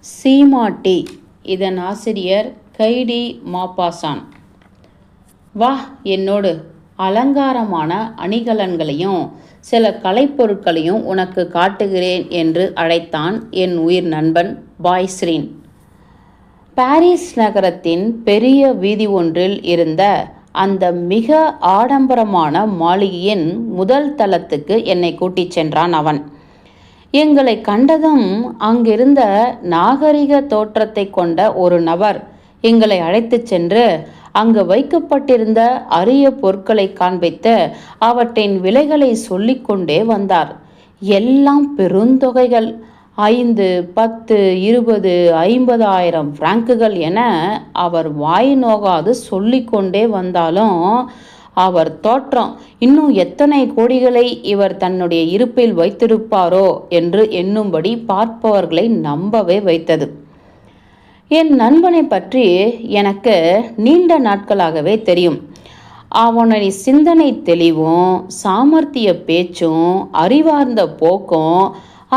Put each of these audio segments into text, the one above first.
சீமாட்டி. இதன் ஆசிரியர் கைடி மாப்பாசான். வா என்னோடு. அலங்காரமான அணிகலன்களையும் சில கலைப்பொருட்களையும் உனக்கு காட்டுகிறேன் என்று அழைத்தான் என் உயிர் நண்பன் பாய்ஸ்ரீன். பாரிஸ் நகரத்தின் பெரிய வீதி ஒன்றில் இருந்த அந்த மிக ஆடம்பரமான மாளிகையின் முதல் தளத்துக்கு என்னை கூட்டிச் சென்றான் அவன். எங்களை கண்டதும் அங்கிருந்த நாகரிக தோற்றத்தை கொண்ட ஒரு நபர் எங்களை அழைத்துச் சென்று அங்கு வைக்கப்பட்டிருந்த அரிய பொருட்களை காண்பித்து அவற்றின் விலைகளை சொல்லிக்கொண்டே வந்தார். எல்லாம் பெருந்தொகைகள். ஐந்து பத்து இருபது ஐம்பதாயிரம் பிராங்குகள் என அவர் வாய் நோகாது சொல்லிக்கொண்டே வந்தாலும் அவர் தோற்றம். இன்னும் எத்தனை கோடிகளை இவர் தன்னுடைய இருப்பில் வைத்திருப்பாரோ என்று எண்ணும்படி பார்ப்பவர்களை நம்பவே வைத்தது. என் நண்பனை பற்றி எனக்கு நீண்ட நாட்களாகவே தெரியும். அவனுடைய சிந்தனை தெளிவும் சாமர்த்திய பேச்சும் அறிவார்ந்த போக்கும்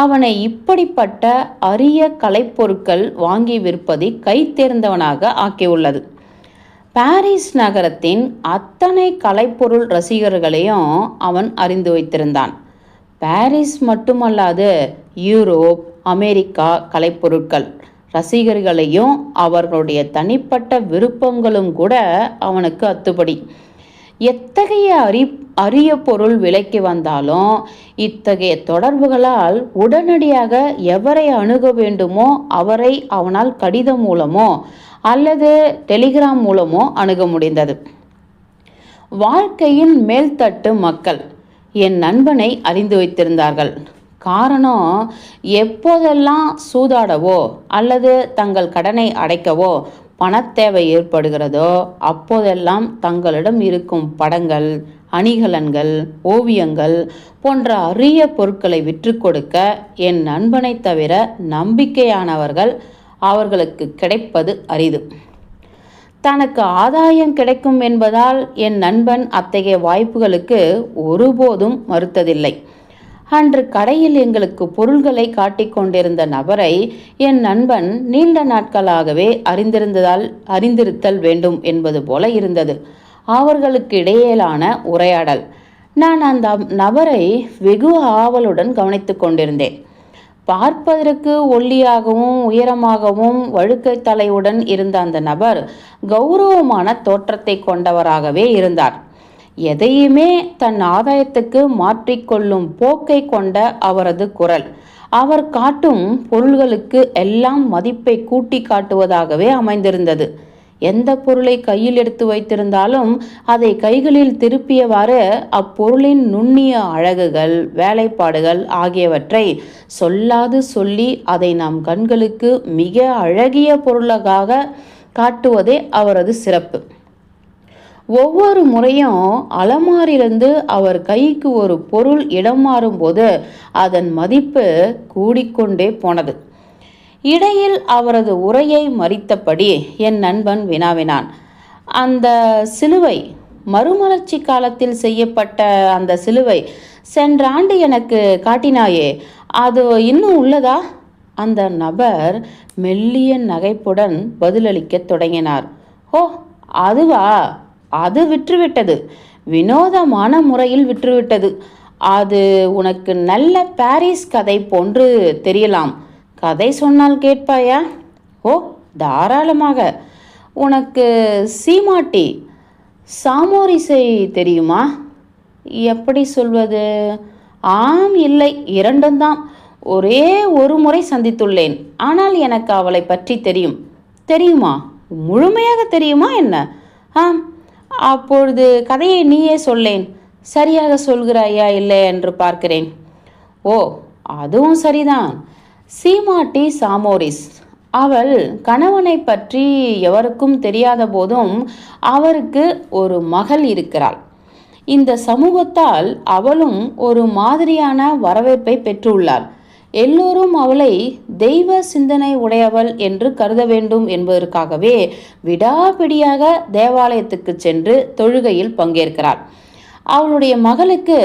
அவனை இப்படிப்பட்ட அரிய கலைப்பொருட்கள் வாங்கி விற்பதை கை தேர்ந்தவனாக ஆக்கியுள்ளது. பாரிஸ் நகரத்தின் அத்தனை கலைப்பொருள் ரசிகர்களையும் அவன் அறிந்து வைத்திருந்தான். பாரிஸ் மட்டுமல்லாது யூரோப் அமெரிக்கா கலைப்பொருட்கள் ரசிகர்களையும் அவர்களுடைய தனிப்பட்ட விருப்பங்களும் கூட அவனுக்கு அத்துப்படி. எத்தகைய அறி அரிய பொருள் விலைக்கு வந்தாலும் இத்தகைய தொடர்புகளால் உடனடியாக எவரை அணுக வேண்டுமோ அவரை அவனால் கடிதம் மூலமோ அல்லது டெலிகிராம் மூலமோ அணுக முடிந்தது. வாழ்க்கையின் மேல்தட்டு மக்கள் என் நண்பனை அறிந்து வைத்திருந்தார்கள். காரணம் எப்போதெல்லாம் சூதாடவோ அல்லது தங்கள் கடனை அடைக்கவோ பணத்தேவை ஏற்படுகிறதோ அப்போதெல்லாம் தங்களிடம் இருக்கும் படங்கள் அணிகலன்கள் ஓவியங்கள் போன்ற அரிய பொருட்களை விற்று கொடுக்க என் நண்பனை தவிர நம்பிக்கையானவர்கள் அவர்களுக்கு கிடைப்பது அரிது. தனக்கு ஆதாயம் கிடைக்கும் என்பதால் என் நண்பன் அத்தகைய வாய்ப்புகளுக்கு ஒருபோதும் மறுத்ததில்லை. அன்று கடையில் எங்களுக்கு பொருள்களை காட்டிக் கொண்டிருந்த நபரை என் நண்பன் நீண்ட நாட்களாகவே அறிந்திருந்ததால் அறிந்திருத்தல் வேண்டும் என்பது போல இருந்தது. அவர்களுக்கு இடையிலான உரையாடல். நான் அந்த நபரை வெகு ஆவலுடன் கவனித்து கொண்டிருந்தேன். பார்ப்பதற்கு ஒல்லியாகவும் உயரமாகவும் வழுக்கை தலையுடன் இருந்த அந்த நபர் கௌரவமான தோற்றத்தை கொண்டவராகவே இருந்தார். எதையுமே தன் ஆதாயத்துக்கு மாற்றிக்கொள்ளும் போக்கை கொண்ட அவரது குரல். அவர் காட்டும் பொருள்களுக்கு எல்லாம் மதிப்பை கூட்டி காட்டுவதாகவே அமைந்திருந்தது. எந்த பொருளை கையில் எடுத்து வைத்திருந்தாலும் அதை கைகளில் திருப்பியவாறு அப்பொருளின் நுண்ணிய அழகுகள் வேலைப்பாடுகள் ஆகியவற்றை சொல்லாது சொல்லி அதை நம் கண்களுக்கு மிக அழகிய பொருளாக காட்டுவதே அவரது சிறப்பு. ஒவ்வொரு முறையும் அலமாரிலிருந்து அவர் கைக்கு ஒரு பொருள் இடம் மாறும்போது அதன் மதிப்பு கூடிக்கொண்டே போனது. இடையில் அவரது உரையை மறித்தபடி என் நண்பன் வினாவினான். அந்த சிலுவை மறுமலர்ச்சி காலத்தில் செய்யப்பட்ட அந்த சிலுவை சென்ற ஆண்டு எனக்கு காட்டினாயே அது இன்னும் உள்ளதா? அந்த நபர் மெல்லிய நகைப்புடன் பதிலளிக்கத் தொடங்கினார். ஓ அதுவா? அது விற்றுவிட்டது. வினோதமான முறையில் விற்றுவிட்டது. அது உனக்கு நல்ல பாரிஸ் கதை போன்று தெரியலாம். கதை சொன்னால் கேட்பாயா? ஓ தாராளமாக. உனக்கு சீமாட்டி சாமோரிசை தெரியுமா? எப்படி சொல்வது? ஆம் இல்லை இரண்டும் தான். ஒரே ஒரு முறை சந்தித்துள்ளேன். ஆனால் எனக்கு அவளை பற்றி தெரியும். தெரியுமா? முழுமையாக தெரியுமா என்ன? ஆம் அப்பொழுது கதையை நீயே சொல்லேன். சரியாக சொல்கிறாயா இல்லை என்று பார்க்கிறேன். ஓ அதுவும் சரிதான். சீமாட்டி சாமோரிஸ். அவள் கணவனை பற்றி எவருக்கும் தெரியாத போதும் அவருக்கு ஒரு மகள் இருக்கிறாள். இந்த சமூகத்தால் அவளும் ஒரு மாதிரியான வரவேற்பை பெற்றுள்ளாள். எல்லோரும் அவளை தெய்வ சிந்தனை உடையவள் என்று கருத வேண்டும் என்பதற்காகவே விடாபிடியாக தேவாலயத்துக்கு சென்று தொழுகையில் பங்கேற்கிறாள். அவளுடைய மகளுக்கு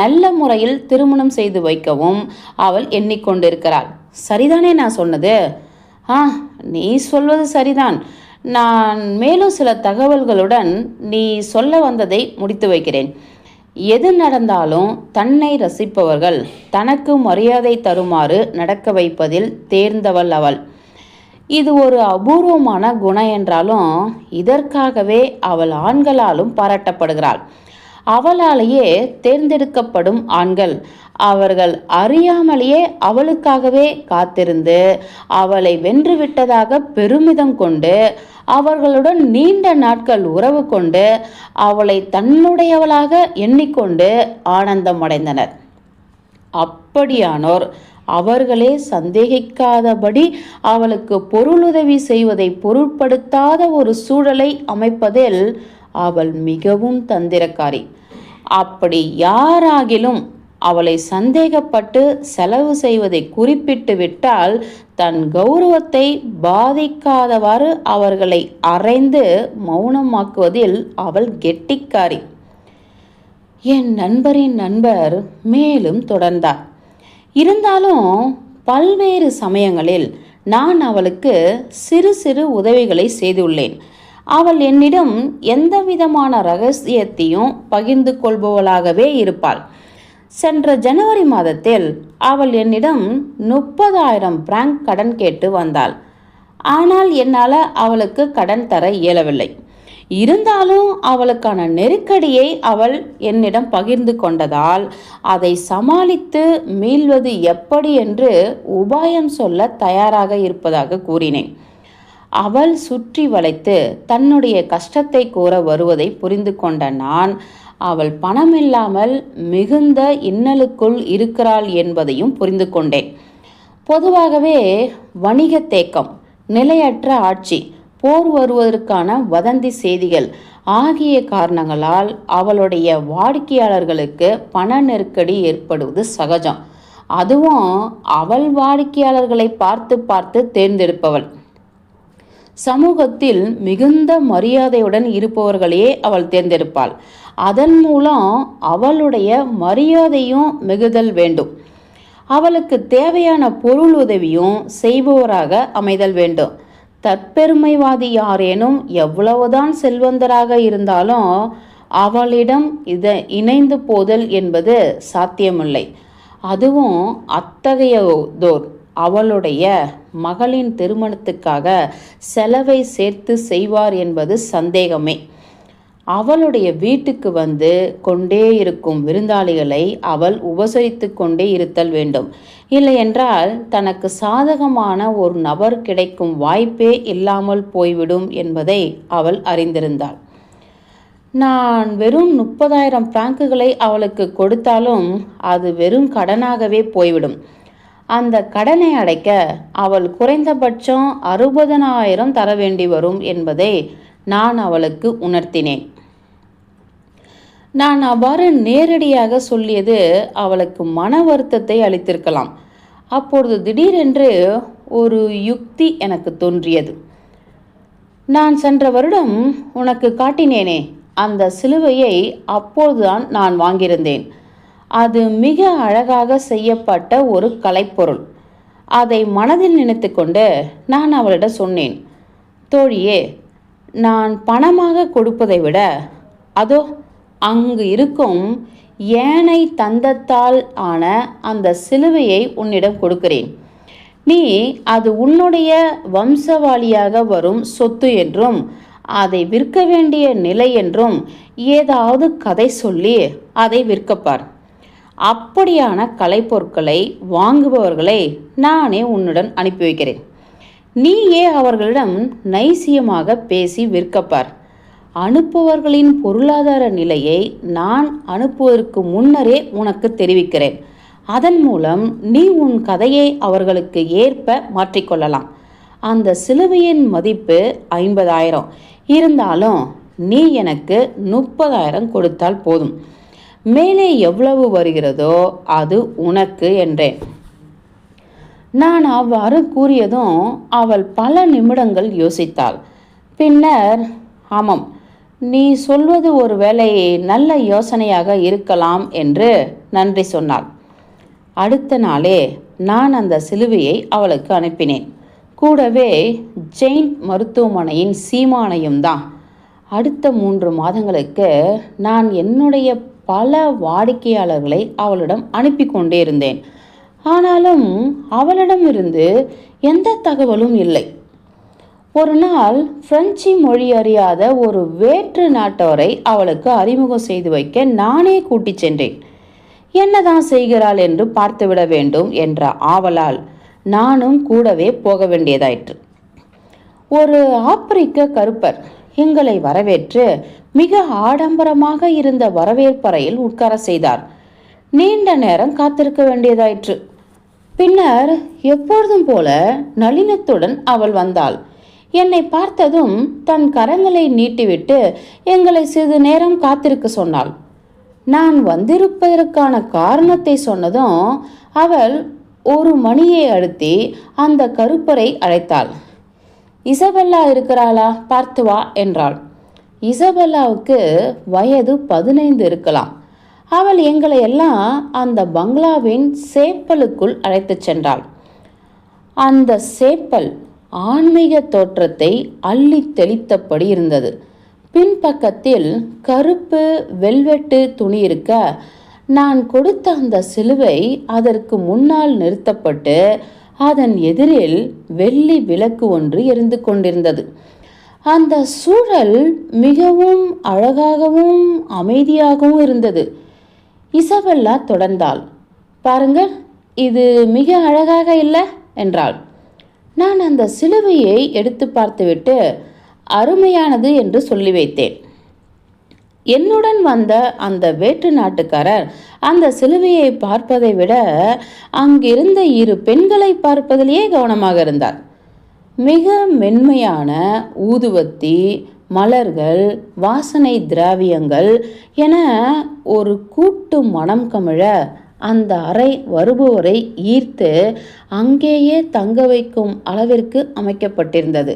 நல்ல முறையில் திருமணம் செய்து வைக்கவும் அவள் எண்ணிக்கொண்டிருக்கிறாள். சரிதானே நான் சொன்னது? ஆ நீ சொல்வது சரிதான். நான் மேலும் சில தகவல்களுடன் நீ சொல்ல வந்ததை முடித்து வைக்கிறேன். எது நடந்தாலும் தன்னை ரசிப்பவர்கள் தனக்கு மரியாதை தருமாறு நடக்க வைப்பதில் தேர்ந்தவள் அவள். இது ஒரு அபூர்வமான குணம் என்றாலும் இதற்காகவே அவள் ஆண்களாலும் பாராட்டப்படுகிறாள். அவளாலேயே தேர்ந்தெடுக்கப்படும் ஆண்கள். அவர்கள் அறியாமலேயே அவளுக்காகவே காத்திருந்து அவளை வென்றுவிட்டதாக பெருமிதம் கொண்டு அவர்களுடன் நீண்ட நாட்கள் உறவு கொண்டு அவளை தன்னுடையவளாக எண்ணிக்கொண்டு ஆனந்தம் அடைந்தனர் அப்படியானோர் அவர்களே சந்தேகிக்காதபடி அவளுக்கு பொருளுதவி செய்வதை பொருட்படுத்தாத ஒரு சூழலை அமைப்பதில் அவள் மிகவும் தந்திரக்காரி. அப்படி யாராகிலும் அவளை சந்தேகப்பட்டு செலவு செய்வதை குறிப்பிட்டு விட்டால் தன் கௌரவத்தை பாதிக்காதவாறு அவர்களை அறைந்து மௌனமாக்குவதில் அவள் கெட்டிக்காரி. என் நண்பரின் நண்பர் மேலும் தொடர்ந்தார். இருந்தாலும் பல்வேறு சமயங்களில் நான் அவளுக்கு சிறு சிறு உதவிகளை செய்துள்ளேன். அவள் என்னிடம் எந்த விதமான ரகசியத்தையும் பகிர்ந்து கொள்பவளாகவே இருப்பாள். சென்ற ஜனவரி மாதத்தில் அவள் என்னிடம் முப்பதாயிரம் பிராங்க் கடன் கேட்டு வந்தாள். ஆனால் என்னால் அவளுக்கு கடன் தர இயலவில்லை. இருந்தாலும் அவளுக்கான நெருக்கடியை அவள் என்னிடம் பகிர்ந்து கொண்டதால் அதை சமாளித்து மீள்வது எப்படி என்று உபாயம் சொல்ல தயாராக இருப்பதாக கூறினேன். அவள் சுற்றி வளைத்து தன்னுடைய கஷ்டத்தை கூற வருவதை புரிந்து கொண்ட நான் அவள் பணமில்லாமல் மிகுந்த இன்னலுக்குள் இருக்கிறாள் என்பதையும் புரிந்து கொண்டேன். பொதுவாகவே வணிக தேக்கம் நிலையற்ற ஆட்சி போர் வருவதற்கான வதந்தி செய்திகள் ஆகிய காரணங்களால் அவளுடைய வாடிக்கையாளர்களுக்கு பண நெருக்கடி ஏற்படுவது சகஜம். அதுவும் அவள் வாடிக்கையாளர்களை பார்த்து பார்த்து தேர்ந்தெடுப்பவள். சமூகத்தில் மிகுந்த மரியாதையுடன் இருப்பவர்களையே அவள் தேர்ந்தெடுப்பாள். அதன் மூலம் அவளுடைய மரியாதையும் மிகுதல் வேண்டும். அவளுக்கு தேவையான பொருள் உதவியும் செய்பவராக அமைதல் வேண்டும். தற்பெருமைவாதி யாரேனும் எவ்வளவுதான் செல்வந்தராக இருந்தாலும் அவளிடம் இதை இணைந்து போதல் என்பது சாத்தியமில்லை. அதுவும் அத்தகையதோர். அவளுடைய மகளின் திருமணத்துக்காக செலவை சேர்த்து செய்வார் என்பது சந்தேகமே. அவளுடைய வீட்டுக்கு வந்து கொண்டே இருக்கும் விருந்தாளிகளை அவள் உபசரித்து கொண்டே இருத்தல் வேண்டும். இல்லையென்றால் தனக்கு சாதகமான ஒரு நபர் கிடைக்கும் வாய்ப்பே இல்லாமல் போய்விடும் என்பதை அவள் அறிந்திருந்தாள். நான் வெறும் முப்பதாயிரம் பிராங்குகளை அவளுக்கு கொடுத்தாலும் அது வெறும் கடனாகவே போய்விடும். அந்த கடனை அடைக்க அவள் குறைந்தபட்சம் அறுபதனாயிரம் தர வேண்டி வரும் என்பதை நான் அவளுக்கு உணர்த்தினேன். நான் அவ்வாறு நேரடியாக சொல்லியது அவளுக்கு மன வருத்தத்தை அளித்திருக்கலாம். அப்பொழுது திடீரென்று ஒரு யுக்தி எனக்கு தோன்றியது. நான் சென்ற வருடம் உனக்கு காட்டினேனே அந்த சிலுவையை அப்போதுதான் நான் வாங்கியிருந்தேன். அது மிக அழகாக செய்யப்பட்ட ஒரு கலைப்பொருள். அதை மனதில் நினைத்து கொண்டு நான் அவளிடம் சொன்னேன் தோழியே நான் பணமாக கொடுப்பதை விட அதோ அங்கு இருக்கும் ஏனை தந்தத்தால் ஆன அந்த சிலுவையை உன்னிடம் கொடுக்கிறேன். நீ அது உன்னுடைய வம்சவாளியாக வரும் சொத்து என்றும் அதை விற்க வேண்டிய நிலை என்றும் ஏதாவது கதை சொல்லி அதை விற்கப்பார். அப்படியான கலைப்பொருட்களை வாங்குபவர்களை நானே உன்னுடன் அனுப்பி வைக்கிறேன். நீயே அவர்களிடம் நைசியமாக பேசி விற்கப்பார். அனுப்புவர்களின் பொருளாதார நிலையை நான் அனுப்புவதற்கு முன்னரே உனக்கு தெரிவிக்கிறேன். அதன் மூலம் நீ உன் கதையை அவர்களுக்கு ஏற்ப மாற்றிக்கொள்ளலாம் அந்த சிலுவையின் மதிப்பு ஐம்பதாயிரம். இருந்தாலும் நீ எனக்கு முப்பதாயிரம் கொடுத்தால் போதும். மேலே எவ்வளவு வருகிறதோ அது உனக்கு என்றேன். நான் அவ்வாறு கூறியதும் அவள் பல நிமிடங்கள் யோசித்தாள். பின்னர் ஆமாம் நீ சொல்வது ஒரு ஒருவேளை நல்ல யோசனையாக இருக்கலாம் என்று நன்றி சொன்னாள். அடுத்த நாளே நான் அந்த சிலுவையை அவளுக்கு அனுப்பினேன். கூடவே ஜெயின் மருத்துவமனையின் சீமானையும் தான். அடுத்த மூன்று மாதங்களுக்கு நான் என்னுடைய பல வாடிக்கையாளர்களை அவளிடம் அனுப்பி கொண்டே இருந்தேன். ஆனாலும் அவளிடமிருந்து எந்த தகவலும் இல்லை. ஒரு நாள் பிரெஞ்சு மொழி அறியாத ஒரு வேற்று நாட்டவரை அவளுக்கு அறிமுகம் செய்து வைக்க நானே கூட்டிச் சென்றேன். என்னதான் செய்கிறாள் என்று பார்த்துவிட வேண்டும் என்ற ஆவலால் நானும் கூடவே போக வேண்டியதாயிற்று. ஒரு ஆப்பிரிக்க கருப்பர் எங்களை வரவேற்று மிக ஆடம்பரமாக இருந்த வரவேற்பறையில் உட்கார செய்தார். நீண்ட நேரம் காத்திருக்க வேண்டியதாயிற்று. பின்னர் எப்பொழுதும் போல நளினத்துடன் அவள் வந்தாள். என்னை பார்த்ததும் தன் கரங்களை நீட்டிவிட்டு எங்களை சிறிது நேரம் காத்திருக்க சொன்னாள். நான் வந்திருப்பதற்கான காரணத்தை சொன்னதும் அவள் ஒரு மணியை அழுத்தி அந்த கருப்பரை அழைத்தாள். இசபெல்லா இருக்கிறாளா? பார்த்து வா என்றாள். இசபெல்லாவுக்கு வயது பதினைந்து இருக்கலாம். அவள் எங்களை எல்லாம் அந்த பங்களாவின் சேப்பலுக்குள் அழைத்துச் சென்றாள். அந்த சேப்பல் ஆன்மீக தோற்றத்தை அள்ளி தெளித்தபடி இருந்தது. பின்பக்கத்தில் கருப்பு வெல்வெட்டு துணி இருக்க நான் கொடுத்த அந்த சிலுவை அதற்கு முன்னால் நிறுத்தப்பட்டு அதன் எதிரில் வெள்ளி விளக்கு ஒன்று எரிந்து கொண்டிருந்தது. அந்த சூழல் மிகவும் அழகாகவும் அமைதியாகவும் இருந்தது. இசபெல்லா தொடர்ந்தாள். பாருங்கள் இது மிக அழகாக இல்லை? என்றாள். நான் அந்த சிலுவையை எடுத்து பார்த்துவிட்டு அருமையானது என்று சொல்லி வைத்தேன். என்னுடன் வந்த அந்த வேற்று நாட்டுக்காரர் அந்த சிலுவையை பார்ப்பதை விட அங்கிருந்த இரு பெண்களை பார்ப்பதிலேயே கவனமாக இருந்தார். மிக மென்மையான ஊதுவத்தி மலர்கள் வாசனை திராவியங்கள் என ஒரு கூட்டு மனம் கமிழ அந்த அறை வருபவரை ஈர்த்து அங்கேயே தங்க வைக்கும் அளவிற்கு அமைக்கப்பட்டிருந்தது.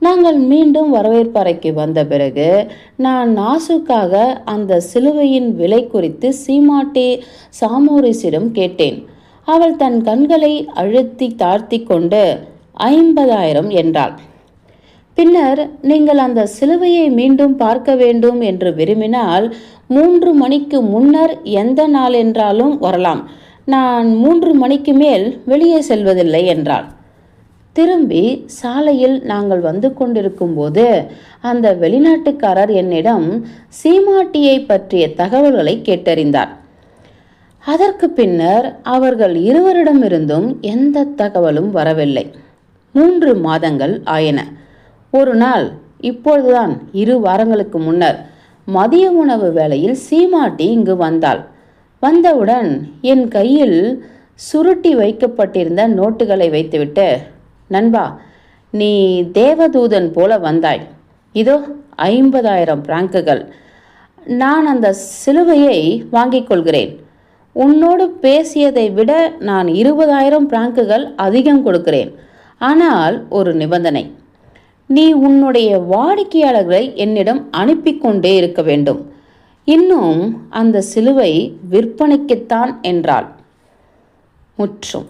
நாங்கள் மீண்டும் வரவேற்பறைக்கு வந்த பிறகு நான் நாசுக்காக அந்த சிலுவையின் விலை குறித்து சீமாட்டே சாமோரிஸிடம் கேட்டேன். அவள் தன் கண்களை அழுத்தி தாழ்த்தி கொண்டு ஐம்பதாயிரம் என்றாள். பின்னர் நீங்கள் அந்த சிலுவையை மீண்டும் பார்க்க வேண்டும் என்று விரும்பினால் மூன்று மணிக்கு முன்னர் எந்த நாள் என்றாலும் வரலாம். நான் மூன்று மணிக்கு மேல் வெளியே செல்வதில்லை என்றாள். திரும்பி சாலையில் நாங்கள் வந்து கொண்டிருக்கும்போது அந்த வெளிநாட்டுக்காரர் என்னிடம் சீமாட்டியை பற்றிய தகவல்களை கேட்டறிந்தார். அதற்கு பின்னர் அவர்கள் இருவரிடமிருந்தும் எந்த தகவலும் வரவில்லை. மூன்று மாதங்கள் ஆயின. ஒரு நாள் இப்பொழுதுதான் இரு வாரங்களுக்கு முன்னர் மதிய உணவு வேளையில் சீமாட்டி இங்கு வந்தாள். வந்தவுடன் என் கையில் சுருட்டி வைக்கப்பட்டிருந்த நோட்டுகளை வைத்துவிட்டு நண்பா நீ தேவதூதன் போல வந்தாய். இதோ ஐம்பதாயிரம் பிராங்குகள். நான் அந்த சிலுவையை வாங்கிக் கொள்கிறேன். உன்னோடு பேசியதை விட நான் இருபதாயிரம் பிராங்குகள் அதிகம் கொடுக்கிறேன். ஆனால் ஒரு நிபந்தனை. நீ உன்னுடைய வாடிக்கையாளர்களை என்னிடம் அனுப்பி கொண்டே இருக்க வேண்டும். இன்னும் அந்த சிலுவை விற்பனைக்குத்தான் என்றாள். முற்றும்.